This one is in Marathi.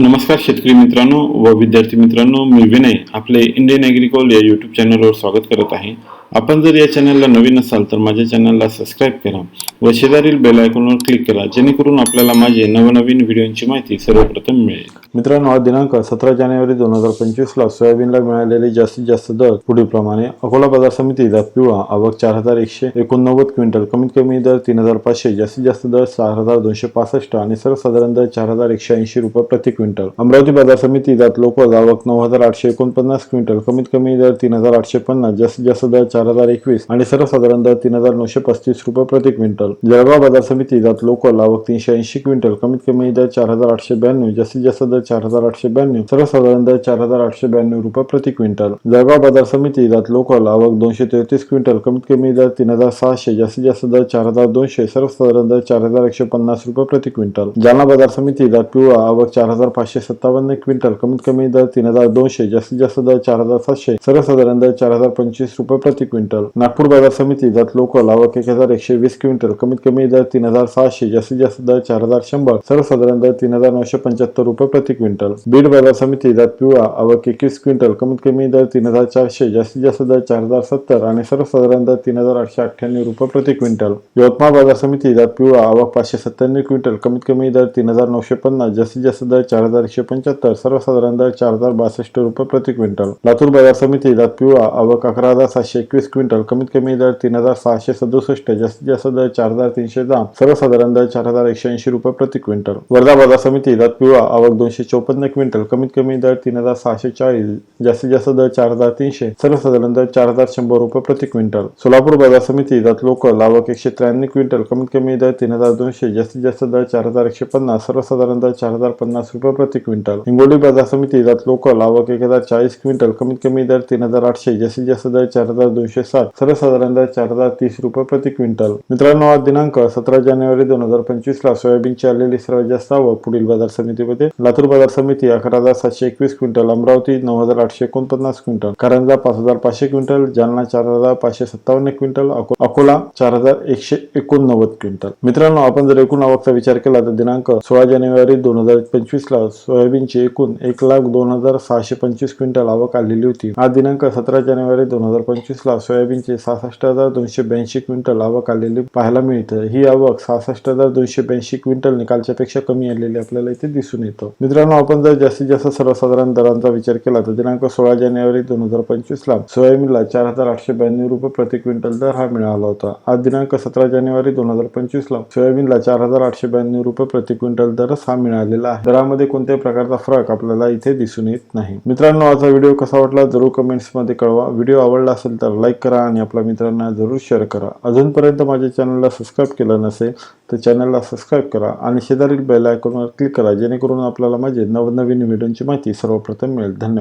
नमस्कार शेतकरी मित्रांनो व विद्यार्थी मित्रांनो. मी विनय आपले इंडियन ॲग्रिकॉल या यूट्यूब चॅनलवर स्वागत करत आहे. आपण जर या चॅनलला नवीन असाल तर माझ्या चॅनलला सबस्क्राईब करा व शेजारील बेल आयकॉनवर क्लिक करा जेणेकरून आपल्याला माझे नवनवीन व्हिडिओंची माहिती सर्वप्रथम मिळेल. मित्रांनो दिनांक सतरा जानेवारी दोन हजार पंचवीसला सोयाबीनला मिळालेले जास्तीत जास्त दर पुढीलप्रमाणे अकोला बाजार समिती जात पिवळा आवक चार हजार एकशे एकोणनव्वद क्विंटल कमीत कमी दर तीन हजार पाचशे जास्तीत जास्त दर चार हजार दोनशे पासष्ट आणि सर्वसाधारण दर चार हजार एकशे ऐंशी रुपये प्रति क्विंटल. अमरावती बाजार समिती दात लोकल आवक नऊ हजार आठशे एकोणपन्नास क्विंटल कमीत कमी दर तीन हजार आठशे पन्नास जास्तीत जास्त दर चार हजार एकवीस आणि सर्वसाधारण दर तीन हजार नऊशे पस्तीस रुपये प्रति क्विंटल. जळगाव बाजार समिती जात लोकल आवक तीनशे ऐंशी क्विंटल. कमीत कमी दर चार हजार आठशे ब्याण्णव जास्तीत जास्त दर चार हजार आठशे ब्याण्णव सर्वसाधारण दर चार हजार आठशे ब्याण्णव रुपये प्रति क्विंटल. जळगाव बाजार समिती जात लोकल आवक दोनशे तेहतीस क्विंटल. कमीत कमी दर तीन हजार सहाशे जास्तीत जास्त दर चार हजार दोनशे सर्वसाधारण दर चार हजार एकशे पन्नास रुपये प्रति क्विंटल. जालना बाजार समिती जात पिवळा आवक चार हजार पाचशे सत्तावन्न क्विंटल. कमीत कमी दर तीन हजार दोनशे जास्तीत जास्त दर चार हजार सातशे सर्वसाधारण दर चार हजार पंचवीस रुपये प्रति क्विंटल. नागपूर बाजार समिती जात लोकल आवक एक हजार एकशे वीस क्विंटल कमीत कमी दर तीन हजार सहाशे जास्तीत जास्त दर चार हजार शंभर सर्वसाधारण दर तीन हजार नऊशे पंच्याहत्तर रुपये प्रति क्विंटल. बीड बाजार समिती जात पिवळा आवक एकवीस क्विंटल कमीत कमी दर तीन हजार चारशे जास्तीत जास्त दर चार हजार सत्तर आणि सर्वसाधारण दर तीन हजार आठशे अठ्ठ्याण्णव रुपये प्रति क्विंटल. यवतमाळ बाजार समिती जात पिवळा आवक पाचशे सत्त्याण्णव क्विंटल कमीत कमी दर तीन हजार नऊशे पन्नास जास्तीत जास्त दर चार हजार एकशे पंच्याहत्तर सर्वसाधारण दर चार हजार बासष्ट रुपये प्रति क्विंटल. लातूर बाजार समिती जात पिवळा आवक अकरा हजार सातशे एकवीस क्विंटल कमीत कमी दर तीन हजार सहाशे सदुसष्ट जास्तीत जास्त दर चार हजार तीनशे दहा. सर्वसाधारण दर चार हजार एकशे ऐंशी रुपये प्रति क्विंटल. वर्धा बाजार समिती दात पिवळा आवक दोनशे चौपन्न क्विंटल. कमीत कमी दर तीन हजार सहाशे चाळीस जास्तीत जास्त दर चार हजार तीनशे. सर्वसाधारण दर चार हजार शंभर रुपये प्रति क्विंटल. सोलापूर बाजार समिती दात लोकल आवक एकशे त्र्याण्णव क्विंटल. कमीत कमी दर तीन हजार दोनशे जास्तीत जास्त दर चार हजार एकशे पन्नास. सर्वसाधारण दर चार हजार पन्नास रुपये प्रति क्विंटल. हिंगोली बाजार समिती दात लोकल आवक एक हजार चाळीस क्विंटल. कमीत कमी दर तीन हजार आठशे जास्तीत जास्त दर चार हजार दोनशे साठ सर्वसाधारण दर चार हजार तीस रुपये प्रति क्विंटल. मित्रांनो आज दिनांक सतरा जानेवारी दोन हजार पंचवीस ला सोयाबीनची आलेली सर्वात जास्त आवक पुढील बाजार समितीमध्ये लातूर बाजार समिती अकरा हजार सातशे एकवीस क्विंटल अमरावती नऊ हजार आठशे एकोणपन्नास क्विंटल कारंजा पाच हजार पाचशे क्विंटल जालना चार हजार पाचशे सत्तावन्न क्विंटल अको- अकोला चार हजार एकशे एकोणनव्वद क्विंटल. मित्रांनो आपण जर एकूण आवकचा विचार केला तर दिनांक सोळा जानेवारी दोन हजार पंचवीस ला सोयाबीनची एकूण एक लाख दोन हजार सहाशे पंचवीस क्विंटल आवक आलेली होती. आज दिनांक सतरा जानेवारी दोन हजार पंचवीस ला सोयाबीनचे सहासष्ट हजार दोनशे ब्याऐंशी क्विंटल आवक आलेली पाहायला मिळते. ही आवक सहासष्ट हजार दोनशे ब्याऐंशी क्विंटल निकालच्या पेक्षा कमी आलेली आपल्याला इथे दिसून येतं. मित्रांनो आपण जर जास्तीत जास्त सर्वसाधारण दरांचा विचार केला तर दिनांक सोळा जानेवारी दोन हजार पंचवीस ला सोयाबीनला चार हजार आठशे ब्याण्णव रुपये प्रति क्विंटल दर हा मिळाला होता. आज दिनांक सतरा जानेवारी दोन हजार पंचवीस ला सोयाबीनला चार हजार आठशे ब्याण्णव रुपये प्रति क्विंटल दरच हा मिळालेला आहे. दरामध्ये कोणत्याही प्रकारचा फरक आपल्याला इथे दिसून येत नाही. मित्रांनो आजचा व्हिडिओ कसा वाटला जरूर कमेंट्समध्ये कळवा. व्हिडिओ आवडला असेल तर लाईक करा आणि आपल्या मित्रांना जरूर शेअर करा. अजूनपर्यंत माझ्या चॅनलला सबस्क्राईब केलं नसेल तर चॅनलला सबस्क्राईब करा आणि शेजारील बेल आयकॉनवर क्लिक करा जेणेकरून आपल्याला माझे नवनवीन व्हिडिओंची माहिती सर्वप्रथम मिळेल. धन्यवाद.